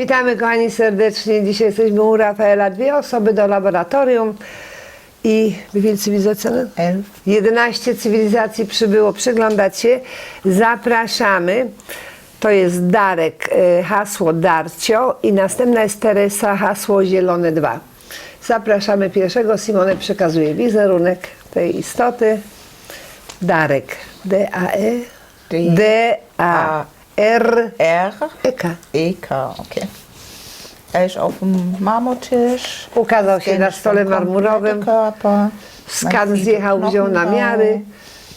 Witamy kochani serdecznie. Dzisiaj jesteśmy u Rafaela. Dwie osoby do laboratorium i wie viel cywilizacji? Elf. 11 cywilizacji przybyło przyglądać się. Zapraszamy. To jest Darek, e, hasło Darcio i następna jest Teresa, hasło Zielone 2. Zapraszamy pierwszego. Simone przekazuje wizerunek tej istoty. Darek. D-A-E. D- D-A-R. R, E-K. E-K, okay. Er ist auf dem Marmortisch. Ukazał się na stole marmurowym. Skan zjechał, wziął na miary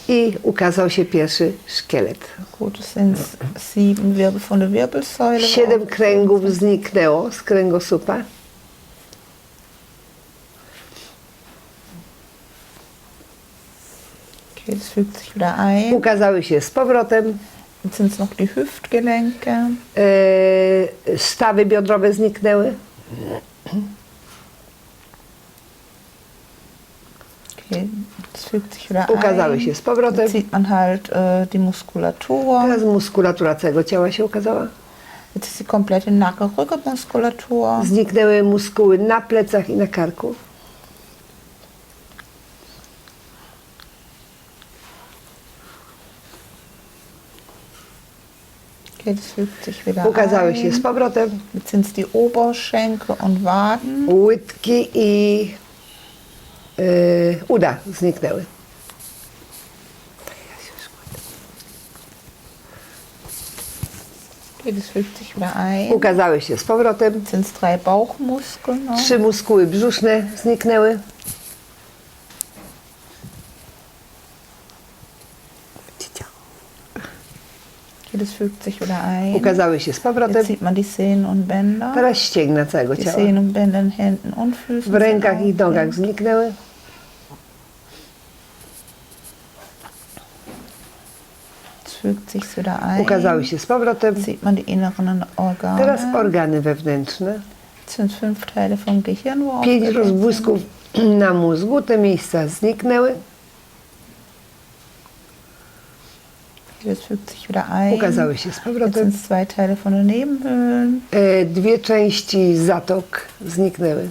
i ukazał się pierwszy szkielet. Gut, sind sieben Wirbel von der Wirbelsäule. Siedem kręgów zniknęło z kręgosłupa. Okay, das fügt sich wieder ein. Ukazały się z powrotem. Jetzt sind es noch die Hüftgelenke. Stawy biodrowe zniknęły. Okay, das fügt sich wieder Ukazały ein. się z powrotem. Jetzt sieht man halt äh, die Muskulatur. Teraz muskulatura całego ciała się ukazała. Jetzt ist die komplette Nacken-Rückenmuskulatur. Zniknęły muskuły na plecach i na karku. Okay, das fügt sich wieder Ukazały ein. się z powrotem. Jetzt sind es die Oberschenkel und Waden. Łydki i e, uda zniknęły. Okay, das fügt sich wieder ein. Ukazały się z powrotem. Jetzt sind es drei Bauchmuskeln noch. Trzy muskuły brzuszne zniknęły. Okay, das fügt sich wieder ein. Ukazały się z Jetzt powrotem. sieht man die Sehnen und Bänder. Teraz ścięgna całego Die ciała. Sehnen und Bänder in Händen und Füßen. W rękach i nogach zniknęły. Jetzt fügt sich wieder ein. Ukazały się z powrotem. Jetzt sieht man die inneren Organe. Teraz organy wewnętrzne. Jetzt sind fünf Teile vom Gehirn, wo Pięć rozbłysków na mózgu. Te miejsca zniknęły. Das fügt sich wieder ein. Ukazały się z Jetzt powrotem. sind zwei Teile von der Nebenhöhlen. E, Dwie części zatok zniknęły.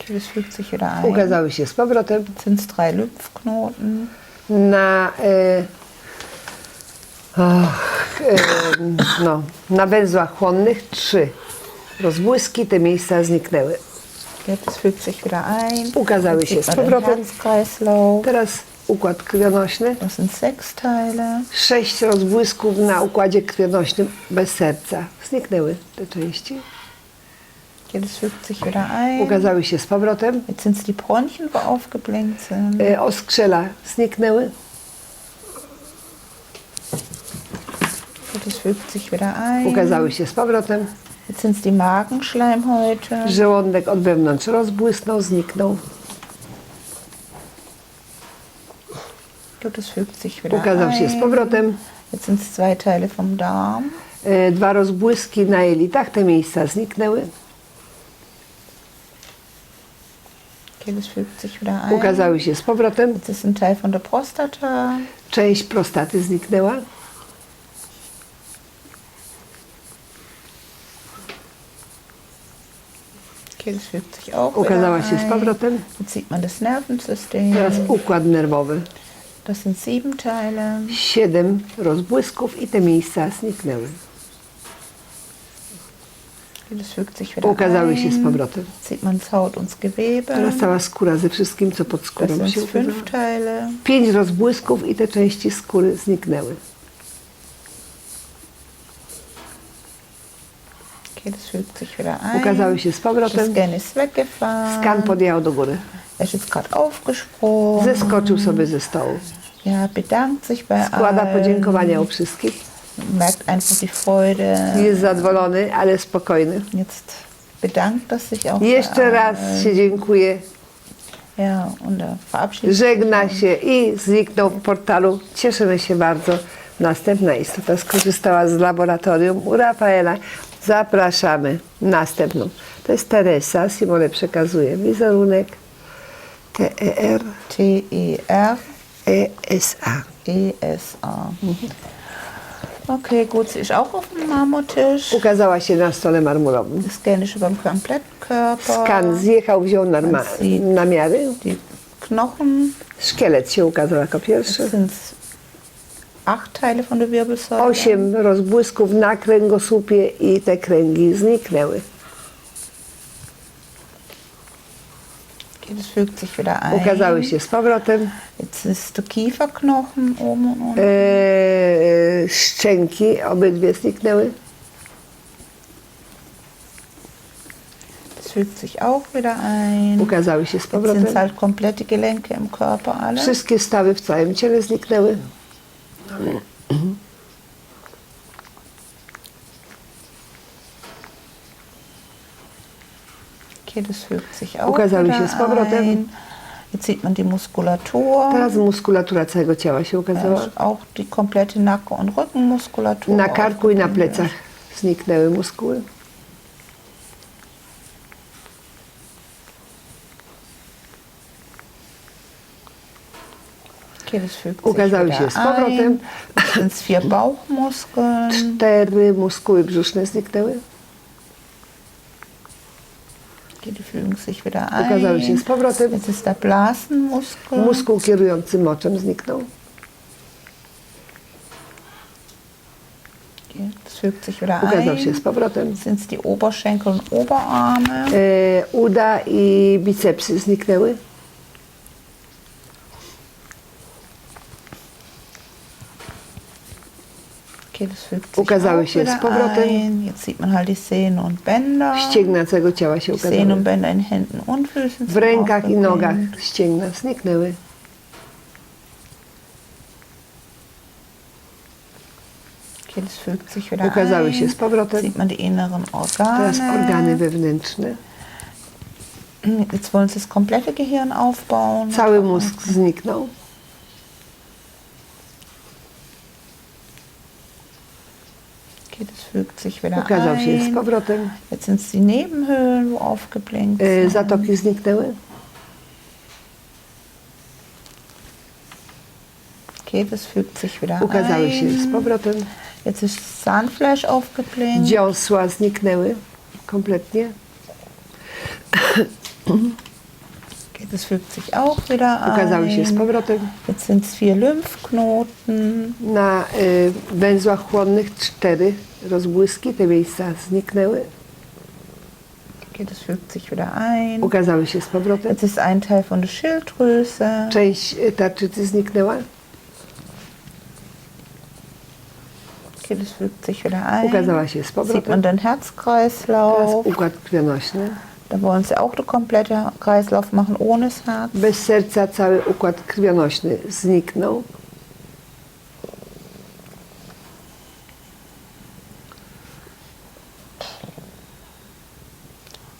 Okay, das fügt sich wieder ein. Ukazały się z powrotem. Jetzt sind es drei Lymphknoten. Na, e, och, e, no, na węzłach chłonnych trzy rozbłyski. Te miejsca zniknęły. Das fügt sich wieder ein. Ukazały Jetzt się z powrotem. Herzkreislauf. Teraz układ krwionośny. Das sind sechs Teile. Sześć rozbłysków na układzie krwionośnym bez serca. Zniknęły te części. Das fügt sich wieder ein. Ukazały się z powrotem. Jetzt sind die Bronchien, wo aufgeblinkt sind. E, Oskrzela zniknęły. Das fügt sich wieder ein. Ukazały się z powrotem. Jetzt sind es die Magenschleimhäute. Żołądek od wewnątrz rozbłysnął, zniknął. Okay, das fügt sich wieder Ukazał się z ein. powrotem. Jetzt sind es zwei Teile vom Darm. E, Dwa rozbłyski na jelitach. Te miejsca zniknęły. Okay, das fügt sich wieder ein. Ukazały się z powrotem. Jetzt ist ein Teil von der Prostata. Część prostaty zniknęła. Das fügt sich auch Ukazała się z powrotem. Jetzt sieht man das Nervensystem. Teraz układ nerwowy. Das sind sieben Teile. Siedem rozbłysków i te miejsca zniknęły. Das fügt sich wieder Ukazały się z powrotem. Sieht man das Haut und das Gewebe. Teraz cała skóra ze wszystkim, co pod Das skórą sind się fünf Teile. Pięć rozbłysków i te części skóry zniknęły. Okay, das fügt sich wieder ein. Ukazały się z powrotem. Skan podjechał do góry. Zeskoczył sobie ze stołu. Składa podziękowania u wszystkich. Merkt einfach die Freude. Jest zadowolony, ale spokojny. Jetzt bedankt er sich auch. Jeszcze raz się dziękuję. Ja, und verabschiedet sich. Żegna się i zniknął w portalu. Cieszymy się bardzo. Następna istota skorzystała z laboratorium u Rafaela. Zapraszamy. Następną. To jest Teresa. Simone przekazuje wizerunek. T-E-R. T-E-R. E-S-A. E-S-A. Okay, gut, sie ist auch auf dem Marmortisch. Ukazała się na stole marmurowym. Scan ist über den Komplettkörper. Skan zjechał, wziął narma- Sie- namiary. Die Knochen. Szkielet się ukazał jako Das pierwszy. sind acht Teile von der Wirbelsäule. Osiem rozbłysków na kręgosłupie i te kręgi zniknęły. Das fügt sich wieder ein. Ukazały się z powrotem. Jetzt ist der Kieferknochen oben und unten. E, szczęki obydwie zniknęły. Das fügt sich auch wieder ein. Ukazały się z Jetzt sind powrotem. halt komplette Gelenke im Körper alle. Wszystkie stawy w całym ciele zniknęły. Das fügt sich auch Ukazały się z powrotem. ein. Jetzt sieht man die Muskulatur. Teraz muskulatura całego ciała się ukazała. auch die komplette Nacken- und Rückenmuskulatur. Na karku i na plecach zniknęły muskuły. Ukazały się z powrotem. es. Cztery muskuły brzuszne zniknęły. Die fügen sich wieder ein. Ukazały się z powrotem. Jetzt ist der Blasenmuskel. Muskuł kierujący moczem zniknął. Das fügt sich wieder Ukazał się z ein. powrotem. Jetzt sind es die Oberschenkel und Oberarme. E, uda i bicepsy zniknęły. Okay, das fügt sich Ukazały się z powrotem. ein. Jetzt sieht man halt die Sehnen und Bänder. Ścięgna całego ciała się ukazały. W rękach i nogach ścięgna zniknęły. Ukazały się z powrotem. Sieht man die inneren Organe. Teraz organy wewnętrzne. Jetzt wollen sie das komplette Gehirn aufbauen. Cały mózg zniknął. Okay, das fügt sich wieder Ukazał się z ein. powrotem. Jetzt sind die Nebenhöhlen, wo aufgeblinkt E, sind. Zatoki zniknęły. Okay, das fügt sich wieder Ukazały się z ein. powrotem. Jetzt ist das Zahnfleisch aufgeblinkt. Dziąsła zniknęły kompletnie. Das fügt sich auch wieder Ukazały się z ein. powrotem. Jetzt sind es vier Lymphknoten. Na y, węzłach chłonnych cztery rozbłyski, te miejsca zniknęły. Okay, das fügt sich wieder ein. Ukazały się z powrotem. Jetzt ist ein Teil von der Schilddrüse. Część y, tarczycy zniknęła. Okay, das fügt sich wieder ein. Ukazała się z Sieht man powrotem. den Teraz Herzkreislauf. układ krwionośny. Da wollen sie auch den kompletten Kreislauf machen ohne das Herz. Bez serca cały układ krwionośny zniknął.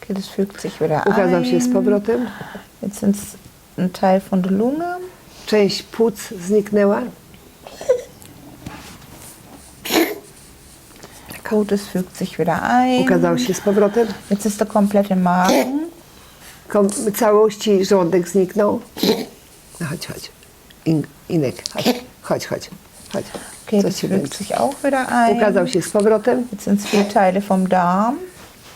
Okay, das fügt sich wieder Ukazał się z ein. powrotem. Jetzt sind ein Teil von der Lunge. Część płuc zniknęła. Gut, das fügt sich wieder ein. Ukazał się z powrotem. Jetzt ist der komplette Magen. Kom całości żołądek zniknął. No chodź, chodź. In Inek, chodź, chodź, chodź. chodź. Okay, Co das ci fügt będzie? sich auch wieder ein. Ukazał się z powrotem. Jetzt sind es vier Teile vom Darm.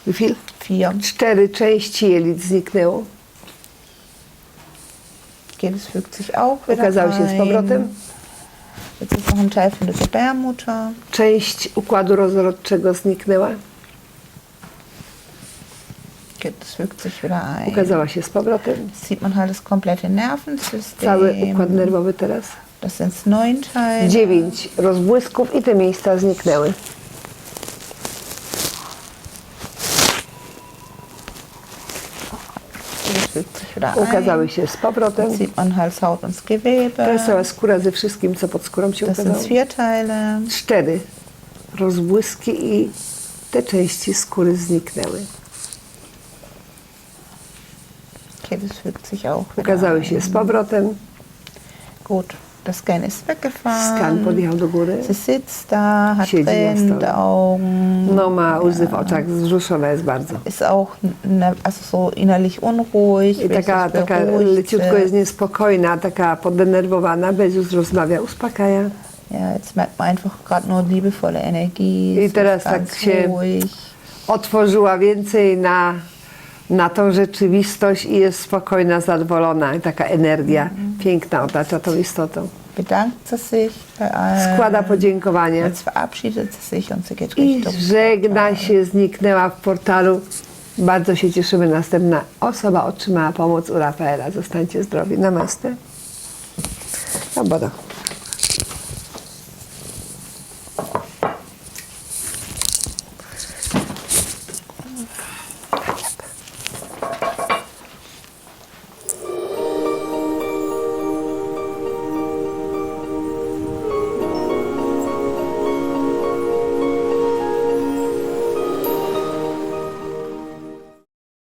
Wie viel? Vier. Cztery części jelit zniknęło. Okay, das fügt sich auch wieder Ukazał się z ein. powrotem. Noch ein Teil von der Gebärmutter. Część układu rozrodczego zniknęła. Okay, das fügt sich wieder ein. Ukazała się z powrotem. Sieht man halt das komplette Nervensystem. Cały układ nerwowy teraz. Das sind neun Teile. Dziewięć rozbłysków i te miejsca zniknęły. Das fügt sich wieder Ukazały się z powrotem. Sieht man Hals, Haut und das Gewebe. Teraz cała skóra ze wszystkim, co pod skórą się Das sind ukazało. vier Teile. Cztery rozbłyski i te części skóry zniknęły. Okay, das fügt sich auch wieder Ukazały się z powrotem. Gut, der Scan ist weggefahren. Skan podjechał do góry. Sie sitzt da, hat Siedzi na tränende stole. Augen. No ma łzy w oczach, wzruszona jest bardzo. Ist auch ne, also so innerlich unruhig. I will taka, sich taka beruhigt leciutko jest niespokojna, taka podenerwowana, bez już rozmawia, uspokaja. Ja, jetzt merkt man einfach gerade nur liebevolle Energie. I es teraz tak się- ruhig. Otworzyła więcej na, na tą rzeczywistość i jest spokojna, zadowolona. I taka energia piękna otacza tą istotą. Sich bei allen. Składa podziękowania. Jetzt verabschiedet sie sich und sie geht I Richtung żegna się, zniknęła w portalu. Bardzo się cieszymy. Następna osoba otrzymała pomoc u Rafaela. Zostańcie zdrowi. Namaste. Dobra.